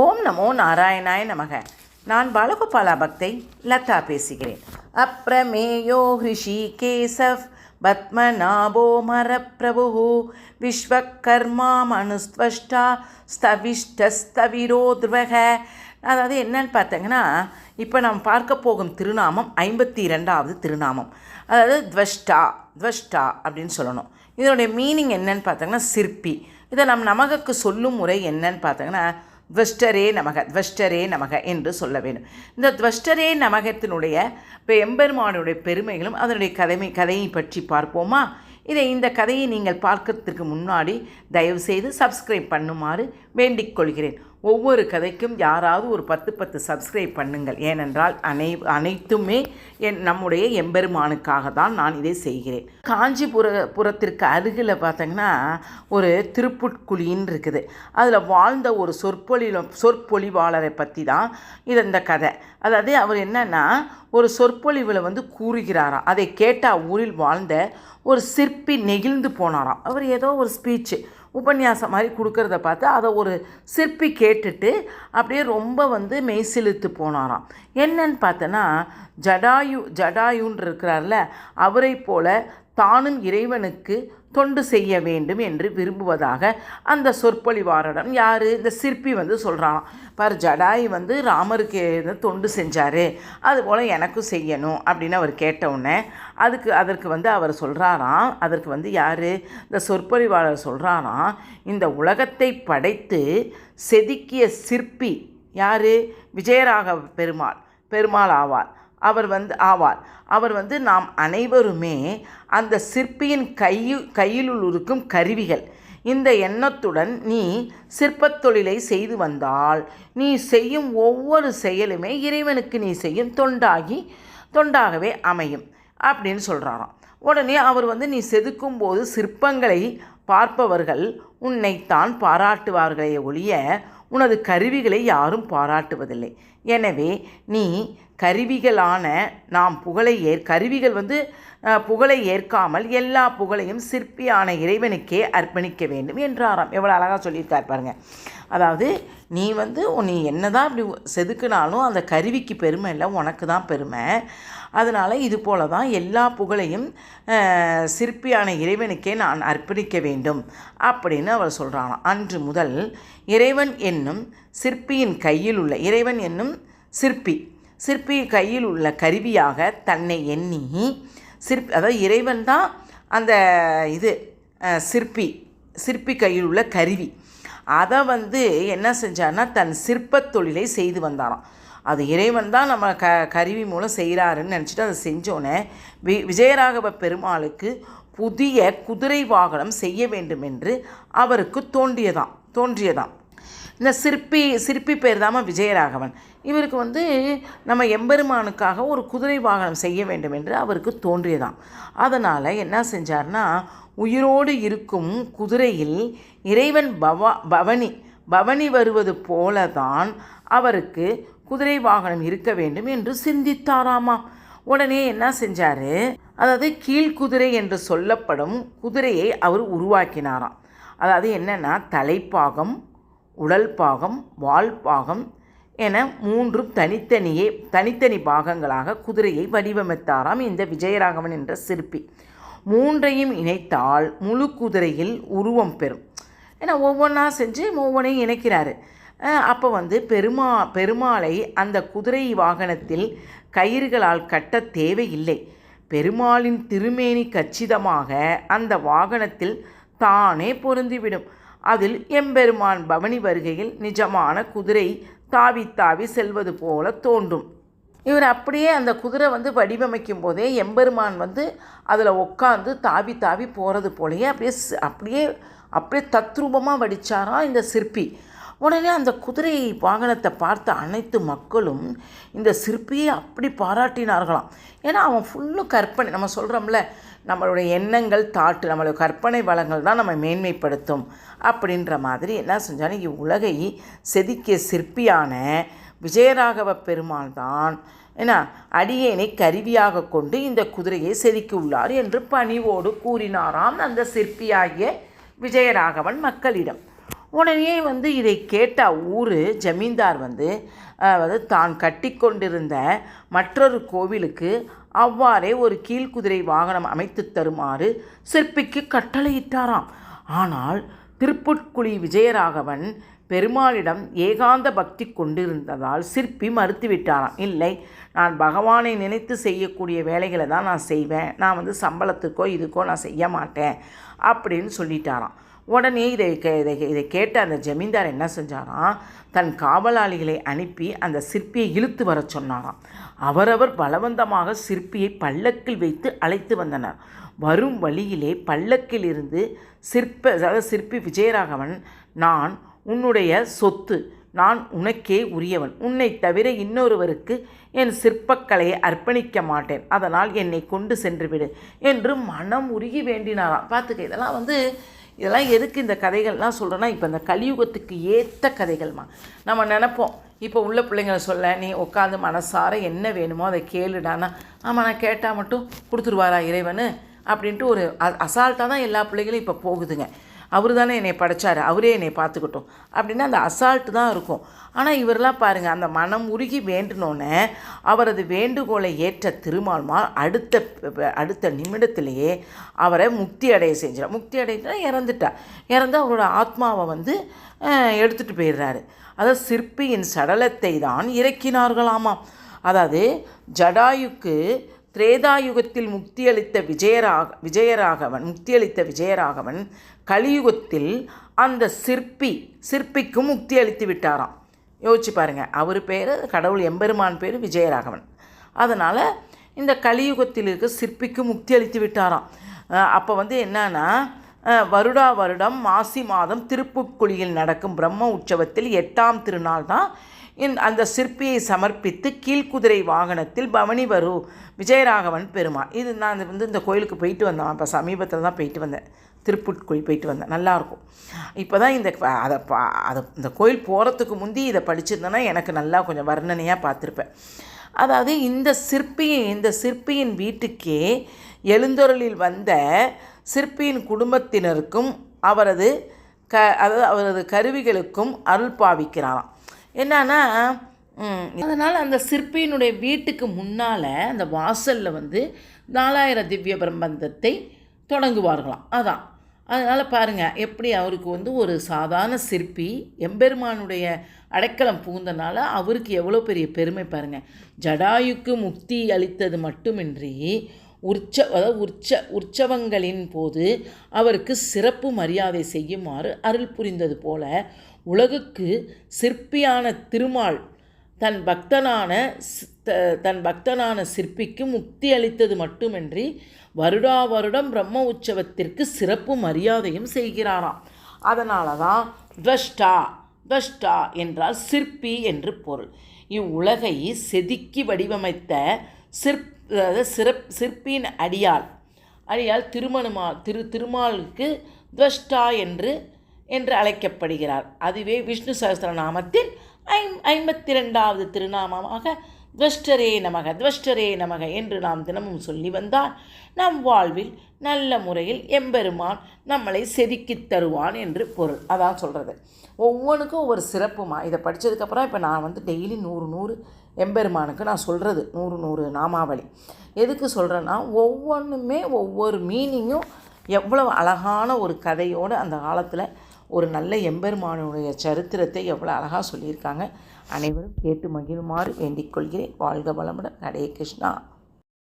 ஓம் நமோ நாராயணாய நமக. நான் பாலகோபாலா பக்தை லதா பேசுகிறேன். அப்ரமேயோ ஹிருஷி கேசவ் பத்மநாபோ மரப்பிரபு விஸ்வகர்மா மனுஸ்வஷ்டா ஸ்தவிஷ்டஸ்தவிரோ துவக அதாவது என்னன்னு பார்த்தீங்கன்னா இப்போ நாம் பார்க்க போகும் திருநாமம் ஐம்பத்தி இரண்டாவது திருநாமம். அதாவது துவஷ்டா துவஷ்டா அப்படின்னு சொல்லணும். இதனுடைய மீனிங் என்னன்னு பார்த்தீங்கன்னா சிற்பி. இதை நம் நமகக்கு சொல்லும் முறை என்னன்னு பார்த்தீங்கன்னா துவஷ்டரே நமக துவஷ்டரே நமக என்று சொல்ல வேண்டும். இந்த துவஷ்டரே நமகத்தினுடைய இப்போ எம்பெருமானுடைய பெருமைகளும் அதனுடைய கதை கதையை பற்றி பார்ப்போமா? இதை இந்த கதையை நீங்கள் பார்க்கறதுக்கு முன்னாடி தயவுசெய்து சப்ஸ்கிரைப் பண்ணுமாறு வேண்டிக் கொள்கிறேன். ஒவ்வொரு கதைக்கும் யாராவது ஒரு பத்து பத்து சப்ஸ்கிரைப் பண்ணுங்கள். ஏனென்றால் அனை அனைத்துமே என் நம்முடைய எம்பெருமானுக்காக தான் நான் இதை செய்கிறேன். காஞ்சிபுர புறத்திற்கு அருகில் பார்த்தீங்கன்னா ஒரு திருப்புட்குழின்னு இருக்குது. அதில் வாழ்ந்த ஒரு சொற்பொழி சொற்பொழிவாளரை பற்றி தான் இது இந்த கதை. அதாவது அவர் என்னன்னா ஒரு சொற்பொழிவில் வந்து கூறுகிறாராம் அதை கேட்ட ஊரில் வாழ்ந்த ஒரு சிற்பி நெகிழ்ந்து போனாராம். அவர் ஏதோ ஒரு ஸ்பீச்சு உபன்யாசம் மாதிரி கொடுக்கறத பார்த்து அதை ஒரு சிற்பி கேட்டுட்டு அப்படியே ரொம்ப வந்து மெய்சிலுத்து போனாராம். என்னன்னு பார்த்தோன்னா ஜடாயு ஜடாயுன்னு இருக்கிறார்ல அவரை போல தானும் இறைவனுக்கு தொண்டு செய்ய வேண்டும் என்று விரும்புவதாக அந்த சொற்பொழிவாரிடம் யார்? இந்த சிற்பி வந்து சொல்கிறான் பார் ஜடாய் வந்து ராமருக்கு தொண்டு செஞ்சார். அதுபோல் எனக்கும் செய்யணும் அப்படின்னு அவர் கேட்டவுடனே அதுக்கு அதற்கு வந்து அவர் சொல்கிறாராம் அதற்கு வந்து யார்? இந்த சொற்பொழிவாளர் சொல்கிறாராம் இந்த உலகத்தை படைத்து செதுக்கிய சிற்பி யார்? விஜயராக பெருமாள் பெருமாள் ஆவார். அவர் வந்து ஆவார். அவர் வந்து நாம் அனைவருமே அந்த சிற்பியின் கையு கையிலுள் இருக்கும் கருவிகள். இந்த எண்ணத்துடன் நீ சிற்பத் தொழிலை செய்து வந்தால் நீ செய்யும் ஒவ்வொரு செயலுமே இறைவனுக்கு நீ செய்யும் தொண்டாகி தொண்டாகவே அமையும் அப்படின்னு சொல்கிறாராம் உடனே அவர் வந்து நீ செதுக்கும் போது சிற்பங்களை பார்ப்பவர்கள் உன்னைத்தான் பாராட்டுவார்களே ஒழிய உனது கருவிகளை யாரும் பாராட்டுவதில்லை. எனவே நீ கருவிகளான நாம் புகழை ஏற் கருவிகள் வந்து புகழை ஏற்காமல் எல்லா புகழையும் சிற்பியான இறைவனுக்கே அர்ப்பணிக்க வேண்டும் என்றாராம். எவ்வளோ அழகாக சொல்லியிருக்கார் பாருங்கள் அதாவது நீ வந்து நீ என்ன தான் அப்படி செதுக்குனாலும் அந்த கருவிக்கு பெருமை இல்லை உனக்கு தான் பெருமை. அதனால் இது போல தான் எல்லா புகழையும் சிற்பியான இறைவனுக்கே நான் அர்ப்பணிக்க வேண்டும் அப்படின்னு அவர் சொல்கிறாராம் அன்று முதல் இறைவன் என்னும் சிற்பியின் கையில் உள்ள இறைவன் என்னும் சிற்பி சிற்பி கையில் உள்ள கருவியாக தன்னை எண்ணி சிற்பி அதாவது இறைவன் தான் அந்த இது சிற்பி சிற்பி கையில் உள்ள கருவி. அதை வந்து என்ன செஞ்சான்னா தன் சிற்பத் தொழிலை செய்து வந்தாராம். அது இறைவன் தான் நம்ம க கருவி மூலம் செய்கிறாருன்னு நினச்சிட்டு அதை செஞ்சோன்னே வி விஜயராகவ பெருமாளுக்கு புதிய குதிரை வாகனம் செய்ய வேண்டும் என்று அவருக்கு தோன்றியதாம் தோன்றியதாம். இந்த சிற்பி சிற்பி பேர் தான் விஜயராகவன். இவருக்கு வந்து நம்ம எம்பெருமானுக்காக ஒரு குதிரை வாகனம் செய்ய வேண்டும் என்று அவருக்கு தோன்றியதாம். அதனால் என்ன செஞ்சார்னா உயிரோடு இருக்கும் குதிரையில் இறைவன் பவா பவனி பவனி வருவது போல தான் அவருக்கு குதிரை வாகனம் இருக்க வேண்டும் என்று சிந்தித்தாராமா. உடனே என்ன செஞ்சார்? அதாவது கீழ்குதிரை என்று சொல்லப்படும் குதிரையை அவர் உருவாக்கினாராம். அதாவது என்னென்னா தலைப்பாகம் உடல் பாகம் வால் பாகம் என மூன்றும் தனித்தனியே தனித்தனி பாகங்களாக குதிரையை வடிவமைத்தாராம் இந்த விஜயராகவன் என்ற சிற்பி. மூன்றையும் இணைத்தால் முழு குதிரையில் உருவம் பெறும். ஏன்னா ஒவ்வொன்றா செஞ்சு ஒவ்வொன்றையும் இணைக்கிறாரு. அப்போ வந்து பெருமா பெருமாளை அந்த குதிரை வாகனத்தில் கயிறுகளால் கட்ட தேவையில்லை. பெருமாளின் திருமேனி கச்சிதமாக அந்த வாகனத்தில் தானே பொருந்திவிடும். அதில் எம்பெருமான் பவனி வருகையில் நிஜமான குதிரை தாவி தாவி செல்வது போல தோன்றும். இவர் அப்படியே அந்த குதிரை வந்து வடிவமைக்கும் போதே எம்பெருமான் வந்து அதில் உட்காந்து தாவி தாவி போகிறது போலயே அப்படியே அப்படியே அப்படியே தத்ரூபமாக வடித்தாராம் இந்த சிற்பி. உடனே அந்த குதிரை வாகனத்தை பார்த்த அனைத்து மக்களும் இந்த சிற்பியை அப்படி பாராட்டினார்களாம். ஏன்னா அவன் ஃபுல்லும் கற்பனை நம்ம சொல்கிறோம்ல நம்மளுடைய எண்ணங்கள் தாட்டு நம்மளுடைய கற்பனை வளங்கள் தான் நம்ம மேன்மைப்படுத்தும் அப்படின்ற மாதிரி என்ன செஞ்சாலும் இவ்வுலகை செதுக்கிய சிற்பியான விஜயராகவ பெருமாள் தான் என்ன அடியேனை கருவியாக கொண்டு இந்த குதிரையை செதுக்கியுள்ளார் என்று பணிவோடு கூறினாராம் அந்த சிற்பியாகிய விஜயராகவன் மக்களிடம். உடனே வந்து இதை கேட்ட ஊர் ஜமீன்தார் வந்து அதாவது தான் கட்டிக்கொண்டிருந்த மற்றொரு கோவிலுக்கு அவ்வாறே ஒரு கீழ்குதிரை வாகனம் அமைத்து தருமாறு சிற்பிக்கு கட்டளையிட்டாராம். ஆனால் திருப்புட்குழி விஜயராகவன் பெருமாளிடம் ஏகாந்த பக்தி கொண்டிருந்ததால் சிற்பி மறுத்துவிட்டாராம். இல்லை நான் பகவானை நினைத்து செய்யக்கூடிய வேலைகளை தான் நான் செய்வேன். நான் வந்து சம்பளத்துக்கோ இதுக்கோ நான் செய்ய மாட்டேன் அப்படின்னு சொல்லிட்டாராம். உடனே இதை இதை இதை கேட்ட அந்த ஜமீன்தார் என்ன செஞ்சாராம் தன் காவலாளிகளை அனுப்பி அந்த சிற்பியை இழுத்து வர சொன்னாராம். அவரவர் பலவந்தமாக சிற்பியை பல்லக்கில் வைத்து அழைத்து வந்தனர். வரும் வழியிலே பல்லக்கில் இருந்து சிற்ப அதாவது சிற்பி விஜயராகவன் நான் உன்னுடைய சொத்து நான் உனக்கே உரியவன். உன்னை தவிர இன்னொருவருக்கு என் சிற்பக்கலையை அர்ப்பணிக்க மாட்டேன். அதனால் என்னை கொண்டு சென்று விடு என்று மனம் உருகி வேண்டினாராம். பார்த்துக்க இதெல்லாம் வந்து இதெல்லாம் எதுக்கு இந்த கதைகள்லாம் சொல்கிறேன்னா இப்போ இந்த கலியுகத்துக்கு ஏற்ற கதைகள்மா. நம்ம நினைப்போம் இப்போ உள்ள பிள்ளைங்களை சொல்ல நீ உட்காந்து மனசார என்ன வேணுமோ அதை கேளுடானா ஆமாம் நான் கேட்டால் மட்டும் கொடுத்துருவாரா இறைவனு? அப்படின்ட்டு ஒரு அசால்ட்டாக தான் எல்லா பிள்ளைகளும் இப்போ போகுதுங்க. அவர் தானே என்னை படைச்சார் அவரே என்னை பார்த்துக்கிட்டோம். அப்படின்னா அந்த அசால்ட்டு தான் இருக்கும். ஆனால் இவரெல்லாம் பாருங்கள் அந்த மனம் உருகி வேண்டினோன்னே அவரது வேண்டுகோளை ஏற்ற திருமால்மார் அடுத்த அடுத்த நிமிடத்திலேயே அவரை முக்தி அடைய செஞ்சிடார் முக்தி அடைஞ்சா இறந்துட்டார் இறந்து அவரோட ஆத்மாவை வந்து எடுத்துகிட்டு போயிடுறாரு. அதாவது சிற்பியின் சடலத்தை தான் இறக்கினார்களாமாம். அதாவது ஜடாயுக்கு திரேதாயுகத்தில் முக்தியளித்த விஜயராக விஜயராகவன் முக்தியளித்த விஜயராகவன் கலியுகத்தில் அந்த சிற்பி சிற்பிக்கும் முக்தி அளித்து விட்டாராம். யோசிச்சு பாருங்கள் அவர் பேர் கடவுள் எம்பெருமான் பேர் விஜயராகவன். அதனால் இந்த கலியுகத்தில் இருக்க சிற்பிக்கு முக்தி அளித்து விட்டாராம் அப்போ வந்து என்னன்னா வருடா வருடம் மாசி மாதம் திருப்புக்குழியில் நடக்கும் பிரம்ம உற்சவத்தில் எட்டாம் திருநாள் தான் அந்த சிற்பியை சமர்ப்பித்து கீழ்குதிரை வாகனத்தில் பவனி வரு விஜயராகவன் பெருமாள். இது நான் வந்து இந்த கோயிலுக்கு போயிட்டு வந்தேன். இப்போ சமீபத்தில் தான் போயிட்டு வந்தேன். திருப்புட்குழி போயிட்டு வந்தேன். நல்லாயிருக்கும் இப்போ தான் இந்த அதை பா அதை இந்த கோயில் போகிறதுக்கு முந்தி இதை படிச்சிருந்தேன்னா எனக்கு நல்லா கொஞ்சம் வர்ணனையாக பார்த்துருப்பேன். அதாவது இந்த சிற்பியை இந்த சிற்பியின் வீட்டுக்கே எழுந்தொருளில் வந்த சிற்பியின் குடும்பத்தினருக்கும் அவரது க அதாவது அவரது கருவிகளுக்கும் அருள் பாவிக்கிறாராம். என்னன்னா அதனால் அந்த சிற்பியினுடைய வீட்டுக்கு முன்னால் அந்த வாசலில் வந்து நாலாயிரம் திவ்ய பிரபந்தத்தை தொடங்குவார்களாம். அதான். அதனால் பாருங்கள் எப்படி அவருக்கு வந்து ஒரு சாதாரண சிற்பி எம்பெருமானுடைய அடைக்கலம் புகுந்தனால அவருக்கு எவ்வளோ பெரிய பெருமை பாருங்கள் ஜடாயுக்கு முக்தி அளித்தது மட்டுமின்றி உற்ச அதாவது உற்ச உற்சவங்களின் போது அவருக்கு சிறப்பு மரியாதை செய்யுமாறு அருள் புரிந்தது போல உலகுக்கு சிற்பியான திருமால் தன் பக்தனான தன் பக்தனான சிற்பிக்கு முக்தி அளித்தது மட்டுமின்றி வருடா வருடம் பிரம்ம உற்சவத்திற்கு சிறப்பு மரியாதையும் செய்கிறாராம். அதனால தான் துவஷ்டா துவஷ்டா என்றால் சிற்பி என்று பொருள். இவ்வுலகை செதுக்கி வடிவமைத்த சிற் அதாவது சிறப் சிற்பியின் அடியால் அடியால் திருமணமா திரு திருமாலுக்கு துவஷ்டா என்று என்று அழைக்கப்படுகிறார். அதுவே விஷ்ணு சகஸ்ரநாமத்தில் ஐம் ஐம்பத்தி ரெண்டாவது திருநாமமாக துவஷ்டரே நமக துவஷ்டரே நமக என்று நாம் தினமும் சொல்லி வந்தால் நம் வாழ்வில் நல்ல முறையில் எம்பெருமான் நம்மளை செதுக்கித் தருவான் என்று பொருள். அதான் சொல்கிறது ஒவ்வொன்றுக்கும் ஒவ்வொரு சிறப்புமா? இதை படித்ததுக்கப்புறம் இப்போ நான் வந்து டெய்லி நூறு நூறு எம்பெருமானுக்கு நான் சொல்கிறது நூறு நூறு நாமாவளி. எதுக்கு சொல்கிறேன்னா ஒவ்வொன்றுமே ஒவ்வொரு மீனிங்கும் எவ்வளவு அழகான ஒரு கதையோடு அந்த காலத்தில் ஒரு நல்ல எம்பெருமானுடைய சரித்திரத்தை எவ்வளோ அழகாக சொல்லியிருக்காங்க. அனைவரும் கேட்டு மகிழுமாறு வேண்டிக் கொள்கிறேன். வாழ்க வளமுடன். நடே கிருஷ்ணா.